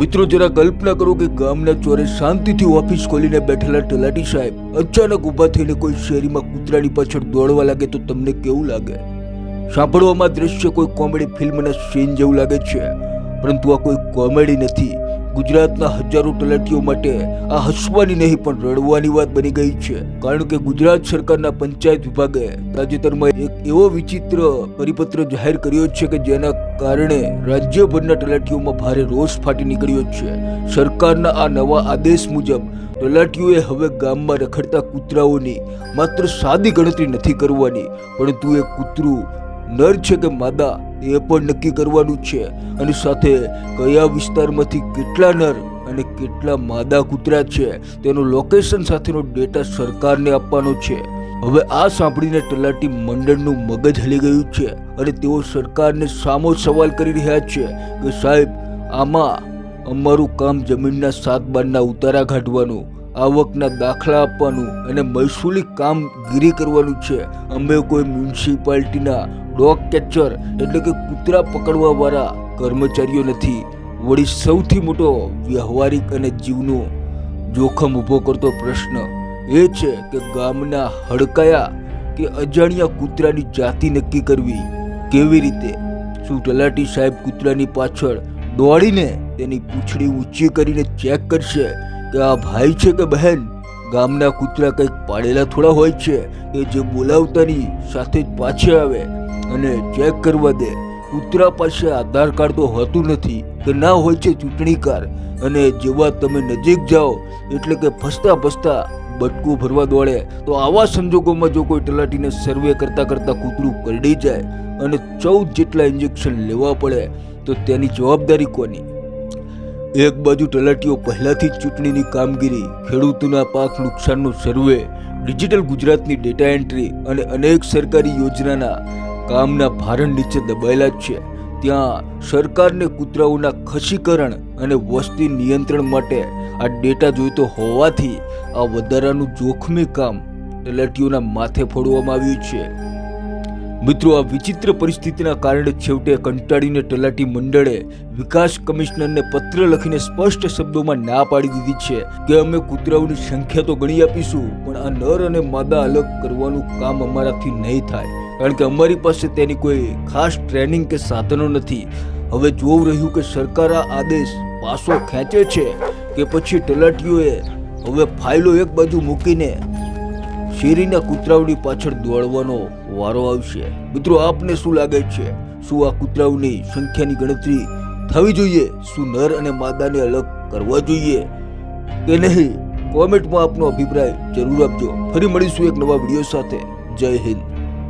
મિત્રો, જરા કલ્પના કરો કે ગામના ચોરે શાંતિથી ઓફિસ ખોલીને બેઠેલા તલાટી સાહેબ અચાનક ઊભા થઈને કોઈ શેરીમાં કૂતરાની પાછળ દોડવા લાગે તો તમને કેવું લાગે? સાંભળવામાં દ્રશ્ય કોઈ કોમેડી ફિલ્મના સીન જેવું લાગે છે, પરંતુ આ કોઈ કોમેડી નથી. ગુજરાતના હજારો તલાટીઓ માટે આ હસવાની નહીં, પણ રડવાની વાત બની ગઈ છે. કારણ કે ગુજરાત સરકારના પંચાયત વિભાગે તાજેતરમાં એક એવો વિચિત્ર પરિપત્ર જાહેર કર્યો છે કે જેના કારણે રાજ્યભરના તલાટીઓમાં ભારે રોષ ફાટી નીકળ્યો છે. સરકારના આ નવા આદેશ મુજબ, તલાટીઓએ હવે ગામમાં રખડતા કૂતરાઓની માત્ર સાદી ગણતરી નથી કરવાની, પરંતુ એ કૂતરું નર છે કે માદા એ પણ નક્કી કરવાનું છે. અને સાથે કયા વિસ્તારમાંથી કેટલા નર અને કેટલા માદા કૂતરા છે, તેનો લોકેશન સાથેનો ડેટા સરકારને આપવાનો છે. હવે આ સાંભળીને તલાટી મંડળનું મગજ હલી ગયું છે અને તેઓ સરકારને સામો સવાલ કરી રહ્યા છે કે સાહેબ, આમાં અમારું કામ જમીનના સાત બારના ઉતારા કાઢવાનું આવકના દાખલા આપવાનું અને મહેસૂલી કામગીરી કરવાનું છે. અમે કોઈ મ્યુનિસિપાલિટીના ડોગ કેચર એટલે કે કૂતરા પકડવા વાળા કર્મચારીઓ નથી. વળી સૌથી મોટો વ્યવહારિક અને જીવનો જોખમ ઊભો કરતો પ્રશ્ન એ છે કે ગામના હડકાયા કે અજાણ્યા કૂતરાની જાતિ નક્કી કરવી કેવી રીતે? શું તલાટી સાહેબ કૂતરાની પાછળ દોડીને તેની પૂંછડી ઊંચી કરીને ચેક કરશે? કે આ ભાઈ છે કે બહેન? ગામના કૂતરા કંઈક પાડેલા થોડા હોય છે. કે જે બોલાવતાની સાથે જ પાછે આવે અને ચેક કરવા દે. કૂતરા પાસે આધાર કાર્ડ તો હોતું નથી કે ના હોય છે ચૂંટણી કાર્ડ. અને જેવા તમે નજીક જાઓ, એટલે કે ફસતા ફસતા બટકું ભરવા દોડે, તો આવા સંજોગોમાં જો કોઈ તલાટીને સર્વે કરતા કરતા કૂતરું કરડી જાય અને ચૌદ જેટલા ઇન્જેક્શન લેવા પડે, તો તેની જવાબદારી કોની? એક બાજુ તલાટીઓ પહેલાથી જ ચૂંટણીની કામગીરી, ખેડૂતોના પાક નુકસાનનો સર્વે, ડિજિટલ ગુજરાતની ડેટા એન્ટ્રી અને અનેક સરકારી યોજનાના કામના ભારણ નીચે દબાયેલા જ છે. ત્યાં સરકારને કૂતરાઓના ખસીકરણ અને વસ્તી નિયંત્રણ માટે આ ડેટા જોઈતો હોવાથી આ વધારાનું જોખમી કામ તલાટીઓના માથે ફોડવામાં આવ્યું છે. મિત્રો, આ વિચિત્ર પરિસ્થિતિના કારણે છેવટે કંટાળીને તલાટી મંડળે વિકાસ કમિશનરને પત્ર લખીને સ્પષ્ટ શબ્દોમાં ના પાડી દીધી છે કે અમે કૂતરાઓની સંખ્યા તો ગણી આપીશું, પણ આ નર અને માદા અલગ કરવાનું કામ અમારાથી નહીં થાય. કારણ કે અમારી પાસે તેની કોઈ ખાસ ટ્રેનિંગ કે સાધનો નથી. હવે જોવું રહ્યું કે સરકાર આ આદેશ પાછો ખેંચે છે કે પછી તલાટીઓએ હવે ફાઇલો એક બાજુ મૂકીને શેરીના કૂતરાઓની પાછળ દોડવાનો વારો આવશે. મિત્રો, આપને શું લાગે છે? શું આ કૂતરાઓની સંખ્યાની ગણતરી થવી જોઈએ? શું નર અને માદાને અલગ કરવા જોઈએ? કે નહીં, કોમેન્ટમાં આપનો અભિપ્રાય જરૂર આપજો. ફરી મળીશું એક નવા વીડિયો સાથે. જય હિન્દ.